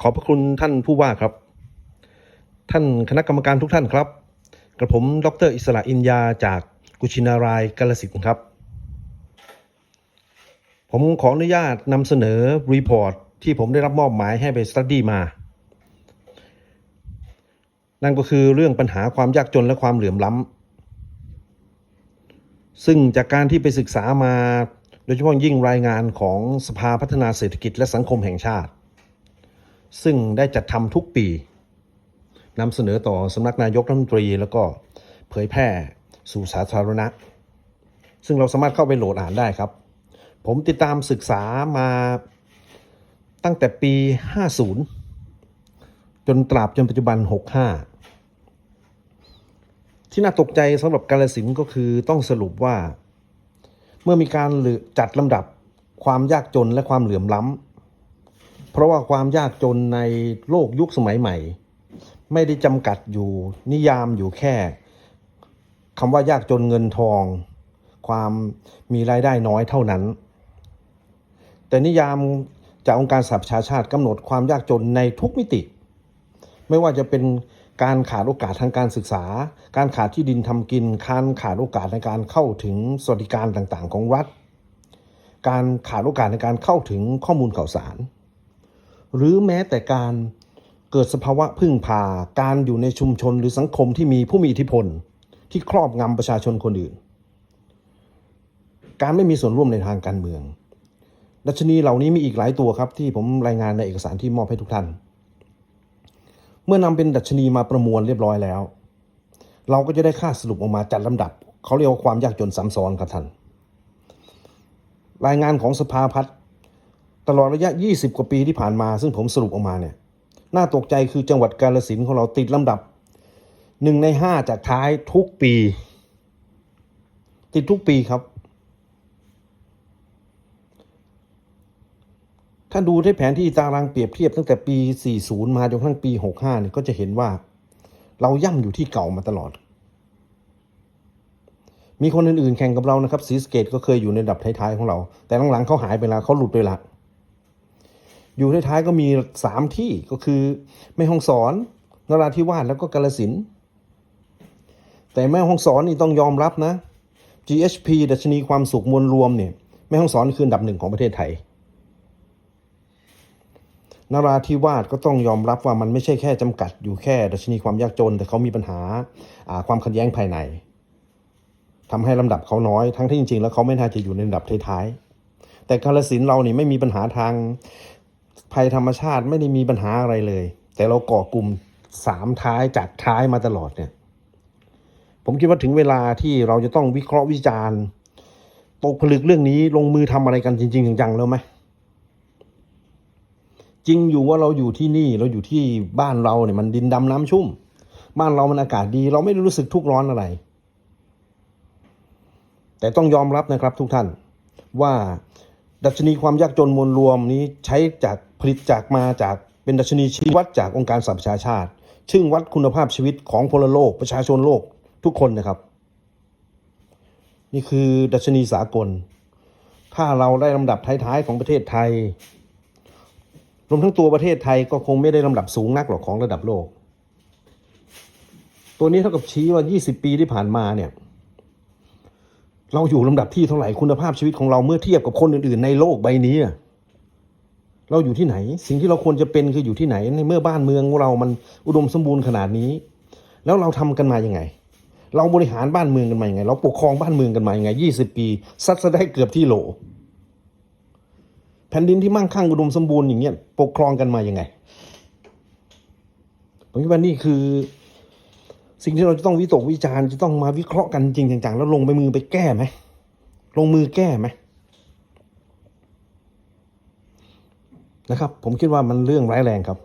ขอบพระคุณท่านผู้ว่าครับ ท่านคณะกรรมการทุกท่านครับ กระผมดรอิสระอินยาจากกุชินารายกาลสินธุ์ครับ ผมขออนุญาตนำเสนอรีพอร์ตที่ผมได้รับมอบหมายให้ไปสตัดดี้มา นั่นก็คือเรื่องปัญหาความยากจนและความเหลื่อมล้ำซึ่งจากการที่ไปศึกษามาโดยเฉพาะยิ่งรายงานของสภาพัฒนาเศรษฐกิจและสังคมแห่งชาติ ซึ่งได้จัดทำทุกปีนำเสนอต่อสำนักนายกรัฐมนตรี แล้วก็เผยแพร่สู่สาธารณะ ซึ่งเราสามารถเข้าไปโหลดอ่านได้ครับ ผมติดตามศึกษามาตั้งแต่ปี 50 จนตราบจนปัจจุบัน 65 ที่น่าตกใจสำหรับกาลสินก็คือต้องสรุปว่า เมื่อมีการจัดลำดับความยากจนและความเหลื่อมล้ำ เพราะว่าความยากจนในโลกยุคสมัยใหม่ ไม่ได้จำกัดอยู่นิยามอยู่แค่คำว่ายากจนเงินทอง ความมีรายได้น้อยเท่านั้น แต่นิยามจากองค์การสหประชาชาติกำหนดความยากจนในทุกมิติ ไม่ว่าจะเป็นการขาดโอกาสทางการศึกษา การขาดที่ดินทำกิน การขาดโอกาสในการเข้าถึงสวัสดิการต่างๆ ของรัฐ การขาดโอกาสในการเข้าถึงข้อมูลข่าวสาร หรือแม้แต่การเกิดสภาวะพึ่งพาการอยู่ในชุมชนหรือสังคมที่มีผู้มีอิทธิพล ที่ครอบงำประชาชนคนอื่น การไม่มีส่วนร่วมในทางการเมือง ดัชนีเหล่านี้มีอีกหลายตัวครับที่ผมรายงานในเอกสารที่มอบให้ทุกท่าน เมื่อนำเป็นดัชนีมาประมวลเรียบร้อยแล้ว เราก็จะได้ค่าสรุปออกมาจัดลำดับ เขาเรียกว่าความยากจนซ้ำซ้อนครับท่านรายงานของสภาพัฒน์ ตลอดระยะ 20 กว่าปีที่ผ่านมา ซึ่งผมสรุปออกมาเนี่ย น่าตกใจคือจังหวัดกาฬสินของเราติดลำดับหนึ่งในห้าจากท้ายทุกปี ติดทุกปีครับ ถ้าดูที่แผนที่ตารางเปรียบเทียบตั้งแต่ปี 40 มาจนกระทั่งปี 65เนี่ยก็จะเห็นว่า เราย่ำอยู่ที่เก่ามาตลอด มีคนอื่นๆแข่งกับเรานะครับซีสเกตก็เคยอยู่ในดับท้ายๆของเรา แต่หลังๆเขาหายไปแล้วเขาหลุดไปละ อยู่ท้ายๆก็มีสามที่ก็คือแม่ห้องสอนนราธิวาสแล้วก็กาลสินแต่แม่ห้องสอนนี่ต้องยอมรับนะ GHP ดัชนีความสุขมวลรวมเนี่ยแม่ห้องสอนคืออันดับหนึ่งของประเทศไทยนราธิวาสก็ต้องยอมรับว่ามันไม่ใช่แค่จำกัดอยู่แค่ ดัชนีความยากจน แต่เขามีปัญหาความขัดแย้งภายในทำให้ลำดับเขาน้อย ทั้งที่จริงๆ แล้วเขาไม่น่าจะอยู่ในลำดับท้ายๆแต่กาลสินเรานี่ไม่มีปัญหาทาง ภัยธรรมชาติไม่ได้มีปัญหาอะไรเลย แต่เราก่อกลุ่มสามท้ายจากท้ายมาตลอดเนี่ย ผมคิดว่าถึงเวลาที่เราจะต้องวิเคราะห์วิจารณ์ตกผลึกเรื่องนี้ลงมือทำอะไรกันจริง ๆ จังๆแล้วไหมจริงอยู่ว่าเราอยู่ที่นี่เราอยู่ที่บ้านเราเนี่ยมันดินดำน้ำชุ่ม บ้านเรามันอากาศดี เราไม่ได้รู้สึกทุกร้อนอะไร แต่ต้องยอมรับนะครับทุกท่านว่าดัชนีความยากจนมวลรวมนี้ใช้จาก ผลิตจากมาจากเป็นดัชนีชี้วัดจากองค์การสหประชาชาติ ซึ่งวัดคุณภาพชีวิตของพลโลกประชาชนโลกทุกคนนะครับ นี่คือดัชนีสากล ถ้าเราได้ลำดับท้ายๆของประเทศไทยรวมทั้งตัวประเทศไทยก็คงไม่ได้ลำดับสูงนักหรอกของระดับโลก ตัวนี้เท่ากับชี้ว่า 20 ปีที่ผ่านมาเนี่ย เราอยู่ลำดับที่เท่าไหร่คุณภาพชีวิตของเราเมื่อเทียบกับคนอื่นๆ ในโลกใบนี้ เราอยู่ที่ไหน สิ่งที่เราควรจะเป็นคืออยู่ที่ไหน ในเมื่อบ้านเมืองของเรามันอุดมสมบูรณ์ขนาดนี้ แล้วเราทำกันมาอยังไง เราบริหารบ้านเมืองกันมาอยังไง เราปกครองบ้านเมืองกันมาอยังไง20ปีซัดซะได้เกือบที่โหล แผ่นดินที่มั่งคั่งอุดมสมบูรณ์อย่างเงี้ยปกครองกันมาอยังไงผมคิดว่านี่คือ สิ่งที่เราจะต้องวิตกวิจารณ์จะต้องมาวิเคราะห์กันจริงจังๆแล้วลงไปมือไปแก้ไหมลงมือแก้ไหม นะครับ ผมคิดว่ามันเรื่องร้ายแรงครับ